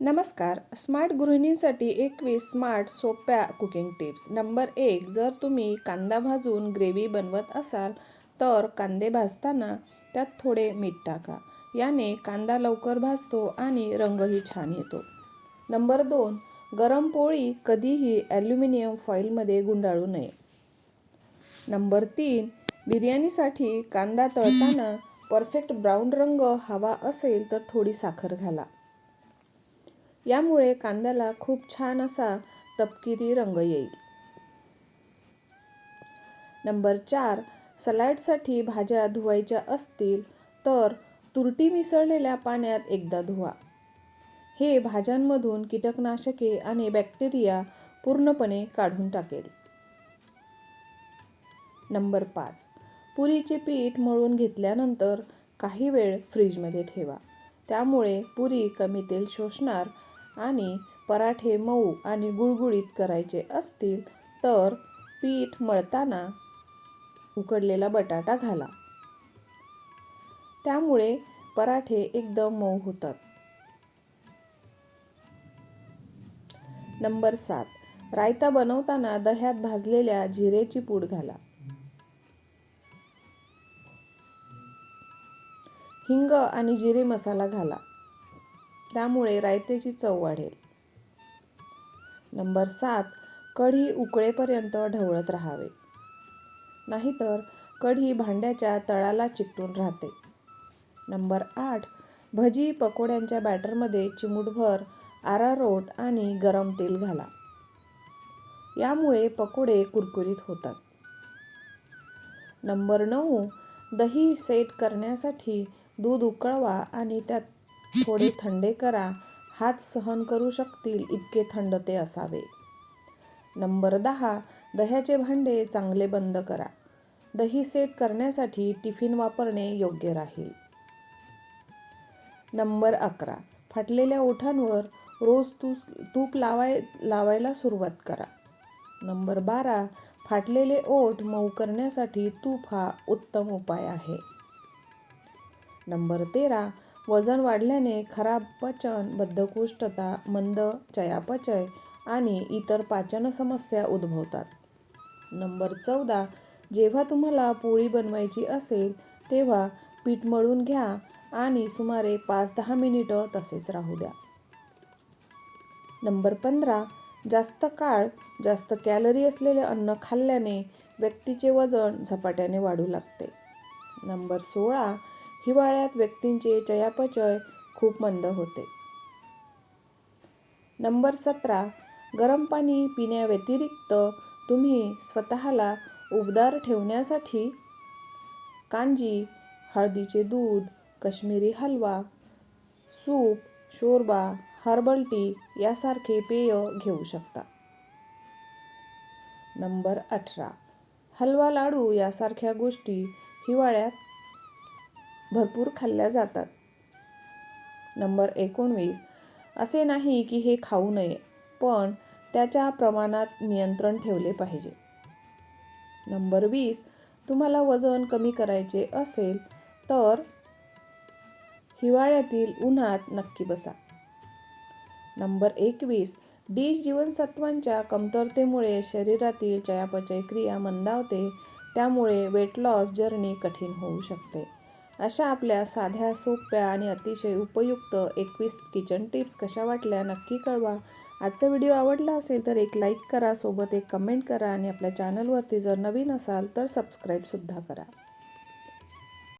नमस्कार. स्मार्ट गृहिणींसाठी एकवीस स्मार्ट सोप्या कुकिंग टिप्स. नंबर एक जर तुम्ही कांदा भाजून ग्रेव्ही बनवत असाल तर कांदे भाजताना त्यात थोडे मीठ टाका. याने कांदा लवकर भाजतो आणि रंगही छान येतो. नंबर दोन गरम पोळी कधीही ॲल्युमिनियम फॉईलमध्ये गुंडाळू नये. नंबर तीन बिर्याणीसाठी कांदा तळताना परफेक्ट ब्राऊन रंग हवा असेल तर थोडी साखर घाला. यामुळे कांद्याला खूप छान असा तपकिरी रंग येईल. नंबर चार सलाडसाठी भाज्या धुवायच्या असतील तर तुरटी मिसळलेल्या पाण्यात एकदा धुवा. हे भाज्यांमधून कीटकनाशके आणि बॅक्टेरिया पूर्णपणे काढून टाकेल. नंबर पाच पुरीचे पीठ मळून घेतल्यानंतर काही वेळ फ्रीजमध्ये ठेवा. त्यामुळे पुरी कमी तेल शोषणार आणि पराठे मऊ आणि गुळगुळीत करायचे असतील तर पीठ मळताना उकडलेला बटाटा घाला. त्यामुळे पराठे एकदम मऊ होतात. नंबर सात. रायता बनवताना दह्यात भाजलेल्या जिरेची पूड घाला. हिंग आणि जिरे मसाला घाला. त्यामुळे रायतेची चव वाढेल. नंबर सात कढी उकळेपर्यंत ढवळत राहावे. नाहीतर कढी भांड्याच्या तळाला चिकटून राहते. नंबर आठ भजी पकोड्यांच्या बॅटरमध्ये चिमूटभर आरारोट आणि गरम तेल घाला. यामुळे पकोडे कुरकुरीत होतात. नंबर नऊ दही सेट करण्यासाठी दूध उकळवा आणि त्यात थोडे थंडे करा. हात सहन करू शकतील इतके थंड ते असावे. नंबर दहा. दह्याचे भांडे चांगले बंद करा. दही सेट करण्यासाठी टिफिन वापरणे योग्य राहील. नंबर अकरा. फाटलेल्या ओठांवर रोज तू तूप लावाय लावायला सुरुवात करा. नंबर बारा. फाटलेले ओठ मऊ करण्यासाठी तूप हा उत्तम उपाय आहे. नंबर तेरा. वजन वाढल्याने खराब पचन बद्धकोष्ठता मंद चयापचय आणि इतर पाचन समस्या उद्भवतात. नंबर चौदा. जेव्हा तुम्हाला पोळी बनवायची असेल तेव्हा पीठ मळून घ्या आणि सुमारे पाच दहा मिनिटं तसेच राहू द्या. नंबर पंधरा. जास्त काळ जास्त कॅलरी असलेले अन्न खाल्ल्याने व्यक्तीचे वजन झपाट्याने वाढू लागते. नंबर सोळा. हिवाळ्यात व्यक्तींचे चयापचय खूप मंद होते. नंबर सतरा गरम पाणी पिण्याव्यतिरिक्त तुम्ही स्वतःला उबदार ठेवण्यासाठी कांजी हळदीचे दूध Kashmiri halwa soup shorba herbal tea यासारखे पेय घेऊ शकता. नंबर अठरा हलवा लाडू यासारख्या गोष्टी हिवाळ्यात भरपूर खाल्ल्या जातात. नंबर एकोणवीस. असे नाही की हे खाऊ नये पण त्याच्या प्रमाणात नियंत्रण ठेवले पाहिजे. नंबर वीस. तुम्हाला वजन कमी करायचे असेल तर हिवाळ्यातील उन्हात नक्की बसा. नंबर एकवीस. डी जीवनसत्वांच्या कमतरतेमुळे शरीरातील चयापचय क्रिया मंदावते त्यामुळे वेट लॉस जर्नी कठीण होऊ शकते. अशा आपल्या साध्या सोप्या आणि अतिशय उपयुक्त एकवीस किचन टिप्स कशा वाटल्या नक्की कळवा. आजचा व्हिडिओ आवडला असेल तर एक लाईक करा सोबत एक कमेंट करा आणि आपल्या चॅनलवरती जर नवीन असाल तर सबस्क्राईबसुद्धा करा.